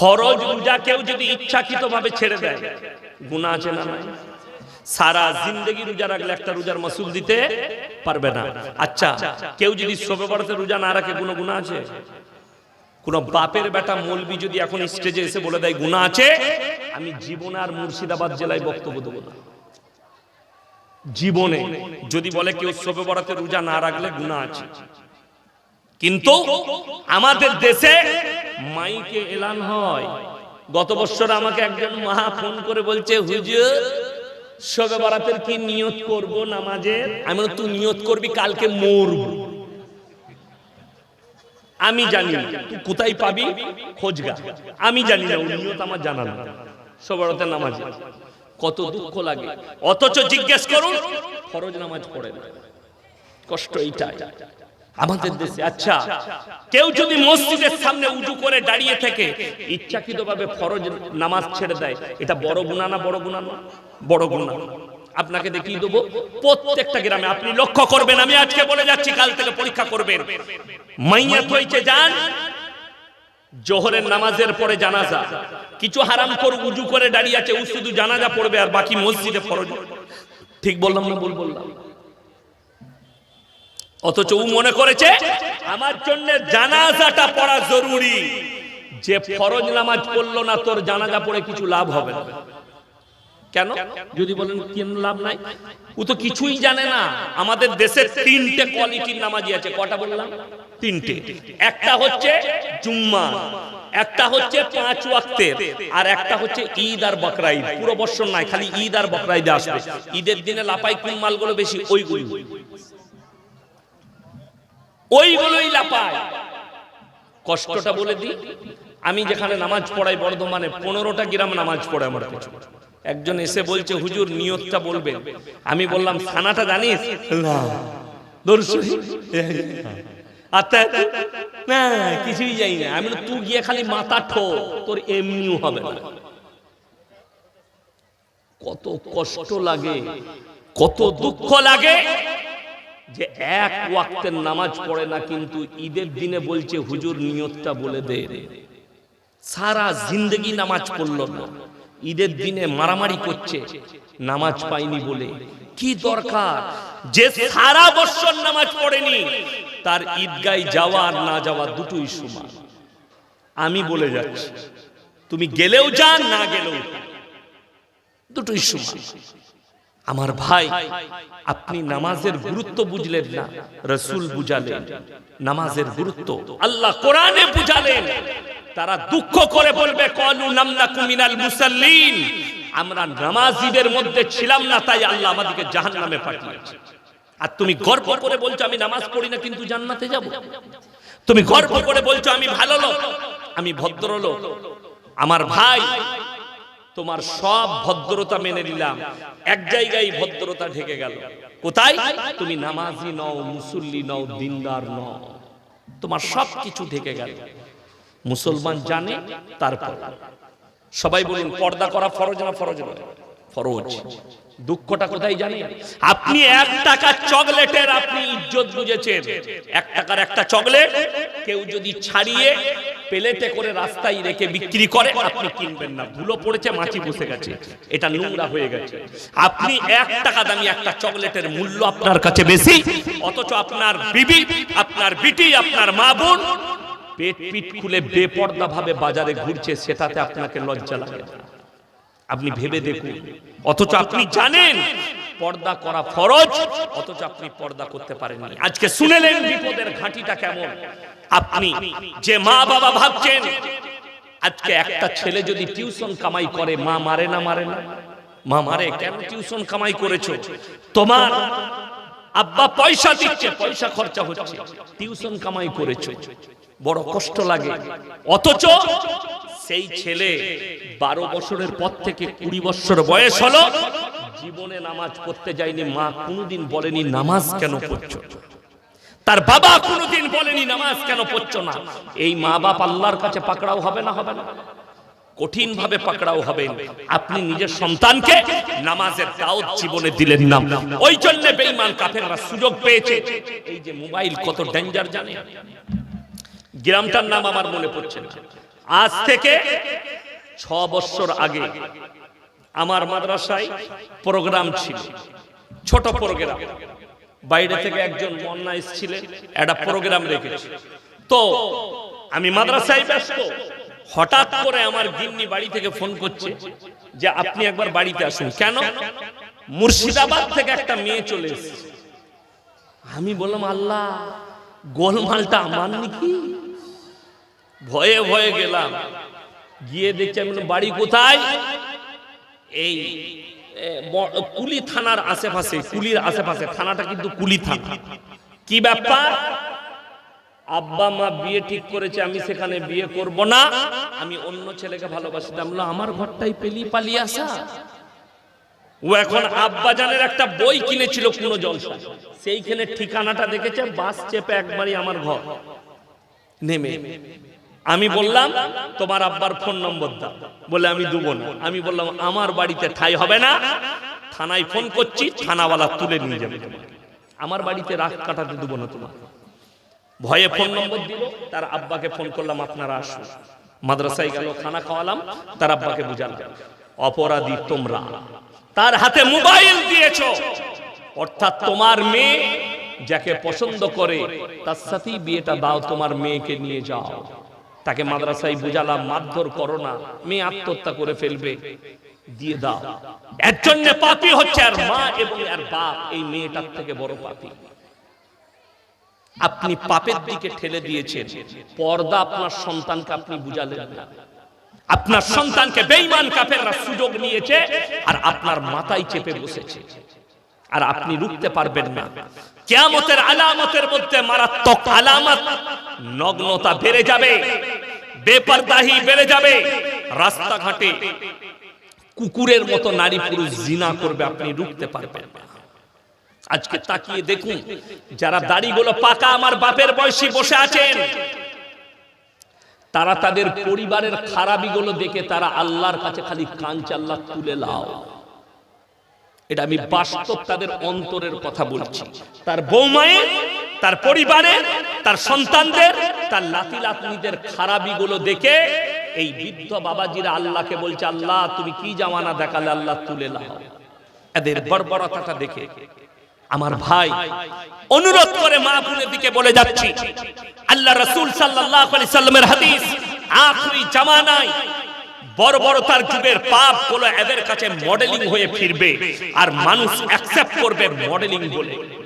ফরজ রোজা কেউ যদি ইচ্ছাকৃত ভাবে ছেড়ে দেয় গুণা আছে না নাই? সারা জিন্দগি রোজা রাখলে একটা রোজার মাসুল দিতে পারবে না। আচ্ছা কেউ যদি শোবে বড়তে রোজা না রাখে, কোনো গুণা আছে? কোন বাপের বেটা মলবি যদি এখন স্টেজে এসে বলে দেয় গুণা আছে? আমি জীবনে আর মুর্শিদাবাদ জেলায় বক্তব্য দেবো না। জীবনে যদি বলে কেউ শোবে বড়াতে রোজা না রাখলে গুণা আছে। কিন্তু আমাদের দেশে মাইকে এলান হয়। গত বছর আমাকে একজন মহা ফোন করে বলছে, হুজুর, শোবে বরাতের কি নিয়ত করব নামাজের? আমি তুই নিয়ত করবি, কালকে মরব। আমি জানি তুই কোথায় পাবি? খোঁজগা। আমি জানি না নিয়ত আমার জানা না। শোবে বরাতের নামাজে। কত দুঃখ লাগে। অথচ জিজ্ঞেস করুন, ফরজ নামাজ পড়ে না। কষ্ট এইটাই। আমাদের দেশে আচ্ছা কেউ যদি মসজিদের সামনে উঁচু করে দাঁড়িয়ে থেকে, ইচ্ছাকৃতভাবে ফরজ নামাজ ছেড়ে দেয়। এটা বড় গুণা না বড় গুণা না বড় গুণা। আপনাকে দেখিয়ে দেবো, প্রত্যেকটা গ্রামে আপনি লক্ষ্য করবেন, আমি আজকে বলে যাচ্ছি, কাল থেকে পরীক্ষা করবেন। মাইয়াত হয়েছে যান। জোহরের নামাজের পরে জানাজা। কিছু হারাম করে উজু করে দাঁড়িয়ে আছে, ও শুধু জানাজা পড়বে আর বাকি মসজিদে ফরজ। ঠিক বললাম না ভুল বললাম? অথচ ও মনে করেছে, আমার জন্য জানাজাটা পড়া জরুরি। যে ফরজ নামাজ পড়ল না, তোর জানাজা পড়ে কিছু লাভ হবে না। কেন? যদি বলেন, কেন লাভ নাই? ও তো কিছুই জানে না। আমাদের দেশে তিনটে কোয়ালিটির নামাজি আছে। কটা বললাম? তিনটে। একটা হচ্ছে জুম্মা, একটা হচ্ছে পাঁচ ওয়াক্তের আর একটা হচ্ছে ঈদ আর বকরা ঈদ পুরো বৎসর নাই, খালি ঈদ আর বকরা ঈদে আসবে। ঈদের দিনে লাপাই কোন মালগুলো বেশি, ওইগুলো। ওইগুলোই লাপায় কষ্টটা বলে দিই আমি যেখানে নামাজ পড়াই বর্ধমানে পনেরোটা গ্রাম নামাজ পড়ে আমার পিছনে একজন এসে বলছে হুজুর নিয়তটা বলবে আমি বললাম থানাটা জানিস? না। দর্শক না কিছুই যাই না। আমি তুই গিয়ে খালি মাথা ঠো তোর এমনিও হবে না। কত কষ্ট লাগে কত দুঃখ লাগে। যে এক ওয়াক্তের নামাজ পড়ে না কিন্তু ঈদের দিনে বলছে, হুজুর, নিয়তটা বলে দে। সারা জিন্দগি নামাজ পড়ল না। ঈদের দিনে মারামারি করছে, নামাজ পাইনি বলে। কি দরকার? যে সারা বছর নামাজ পড়েনি, তার ঈদগায় যাওয়া আর না যাওয়া দুটোই সমান। আমি বলে যাচ্ছি, তুমি গেলেও যান, না গেলেও। দুটোই সমান। আমার ভাই, আপনি নামাজের গুরুত্ব বুঝলেন না, রসুল বুঝালেন। নামাজের গুরুত্ব আল্লাহ কোরআনে বুঝালেন। তারা দুঃখ করে বলবে কলু নামলাকু মিনাল মুসাল্লিন। আমরা নামাজীদের মধ্যে ছিলাম না, তাই আল্লাহ আমাদেরকে জাহান্নামে পাঠিয়েছে। আর তুমি গর্ব করে বলছো, আমি নামাজ পড়ি না, কিন্তু জান্নাতে যাব? তুমি গর্ব করে বলছো, আমি ভালো লোক, আমি ভদ্র লোক আমার ভাই তোমার সব ভদ্রতা মেনে নিলাম। এক জায়গায় ভদ্রতা ঢেকে গেল। কোথায়? তুমি নামাজি নও, মুসল্লি নও, দিনদার নও। তোমার সব কিছু ঢেকে গেল। মুসলমান জানে তারপর। সবাই বলুন, পর্দা করা ফরজ না ফরজ ফরজ। দুঃখটা কোথায় জানি? আপনি এক টাকা চকলেটের আপনি ইজ্জত বুঝেছেন। এক টাকার একটা চকলেট কেউ যদি ছাড়িয়ে প্লেটে করে রাস্তায় রেখে বিক্রি করে আপনি কিনবেন না। ধুলো পড়েছে, মাছি বসে গেছে। এটা নোংরা হয়ে গেছে। আপনি এক টাকা দামি একটা চকলেটের মূল্য আপনার কাছে বেশি, অথচ আপনার বিবি, আপনার বিটি, আপনার মা বোন পেট পিট খুলে বেপর্দা ভাবে বাজারে ঘুরছে, সেটাতে আপনাকে লজ্জা লাগে। আপনি ভেবে দেখুন। অথচ আপনি জানেন পর্দা করা ফরজ, অথচ আপনি পর্দা করতে পারেননি। আজকে শুনেলেন বিপদের ঘাঁটিটা কেমন? আপনি যে মা বাবা ভাবছেন, আজকে একটা ছেলে যদি টিউশন কামাই করে, মা মারে না মারে না? মা মারে কেন টিউশন কামাই করেছ? তোমার আব্বা পয়সা দিচ্ছে, পয়সা খরচা হচ্ছে, টিউশন কামাই করেছ। বড় কষ্ট লাগে। অথচ সেই ছেলে বারো বছরের পর থেকে কুড়ি বছর বয়স হলো জীবনে নামাজ পড়তে যায়নি মা কোনোদিন বলেনি, নামাজ কেন পড়ছো? তার বাবা কোনোদিন বলেনি, নামাজ কেন পড়ছো না? এই মা বাপ আল্লাহর কাছে পাকড়াও হবে না হবে না। কঠিন ভাবে পাকড়াও হবেন আপনি নিজের সন্তানকে নামাজের দাওয়াত জীবনে দিলেন না। ওই জন্য বেঈমান কাফেররা সুযোগ পেয়েছে। এই যে মোবাইল কত ডেঞ্জার জানে? গ্রামটার নাম আমার মনে পড়ছে আজ থেকে ছ বছর আগে আমার মাদ্রাসায় প্রোগ্রাম ছিল। ছোট প্রোগ্রাম। বাইরে থেকে একজন মন্না এসেছিলেন একটা প্রোগ্রাম রেখেছে। তো আমি মাদ্রাসায় ব্যস্ত। হঠাৎ করে আমার গিন্নি বাড়ি থেকে ফোন করছে যে, আপনি একবার বাড়িতে আসুন। কেন? মুর্শিদাবাদ থেকে একটা মেয়ে চলে এসেছে। আমি বললাম, আল্লাহ গোলমালটা আমার নাকি? ভয়ে ভয়ে গেলাম। গিয়ে দেখছি আমি বাড়ি কোথায়? এই কুলি থানার আশেপাশে কুলির আশেপাশে থানাটা কিন্তু কুলি থানা। কি ব্যাপার? আব্বা মা বিয়ে ঠিক করেছে আমি সেখানে বিয়ে করব না। আমি অন্য ছেলেকে ভালোবাসি আমি বললাম, আমার ঘরটাই পেলি পালিয়ে আসা। ও এখন আব্বা জানের একটা বই কিনেছিল কোনো জলসা। সেইখানে ঠিকানাটা দেখেছে বাস চেপে একবারই আমার ঘর। নেমে। আমি বললাম তোমার আব্বার ফোন নম্বর দাও। বলে আমি দেবো না। আমি বললাম আমার বাড়িতে ঠাই হবে না। থানায় ফোন করছি থানাওয়ালা তুলে নিয়ে যাবে আমার বাড়িতে রাত কাটাতে দেবো না তোমার ভয়ে ফোন নম্বর দিল তার আব্বাকে ফোন করলাম আপনারা আসুন। মাদ্রাসায় গেল খানা খাওয়ালাম তার আব্বাকে বুঝালাম অপরাধী তোমরা তার হাতে মোবাইল দিয়েছ। অর্থাৎ তোমার মেয়ে যাকে পছন্দ করে তার সাথেই বিয়েটা দাও তোমার মেয়েকে নিয়ে যাও। তাকে মাদ্রাসায় বুঝালাম মারধর করো না মেয়ে আত্মহত্যা করে ফেলবে। দিয়ে দাও। এর জন্য পাপি হচ্ছে আর মা এবং আর বাপ এই মেয়েটার থেকে বড় পাপি। আপনি পাপের দিকে ঠেলে দিয়েছেন। পর্দা আপনার সন্তানকে আপনি বুঝালেন না। আপনার সন্তানকে বেঈমান কাফেররা সুযোগ নিয়েছে আর আপনার মাথায় চেপে বসেছে। আর আপনি রুখতে পারবেন না। কিয়ামতের আলামতের মধ্যে মারাত্মক আলামত নগ্নতা বেড়ে যাবে। বেপরদাহি বেড়ে যাবে। রাস্তাঘাটে কুকুরের মতো নারী পুরুষ জিনা করবে আপনি রুখতে পারবেন না। আজকে তাকিয়ে দেখুন যারা দাড়িগুলো পাকা আমার বাপের বয়সী বসে আছেন তারা তাদের পরিবারের খারাপিগুলো দেখে তারা আল্লাহর কাছে খালি কাঞ্চ আল্লাহ তুলে লাও। এটা আমি বাস্তব তাদের অন্তরের কথা বলছি। তার বৌমায়ের তার পরিবারের তার সন্তানদের, তার লাতি লাতনিদের খারাপিগুলো দেখে এই বৃদ্ধ বাবাজিরা আল্লাহকে বলছে, আল্লাহ, তুমি কি জামানা দেখালে? আল্লাহ তুলে লাও এদের বর্বরতাটা দেখে আমার ভাই অনুরোধ করে মা বোনের দিকে বলে যাচ্ছি, আল্লাহ রসুল আলাইহি সাল্লামের হাদিস আখরি জামানায় বড় বড় তার যুগের পাপগুলো এদের কাছে মডেলিং হয়ে ফিরবে। আর মানুষ অ্যাকসেপ্ট করবে মডেলিং বলে।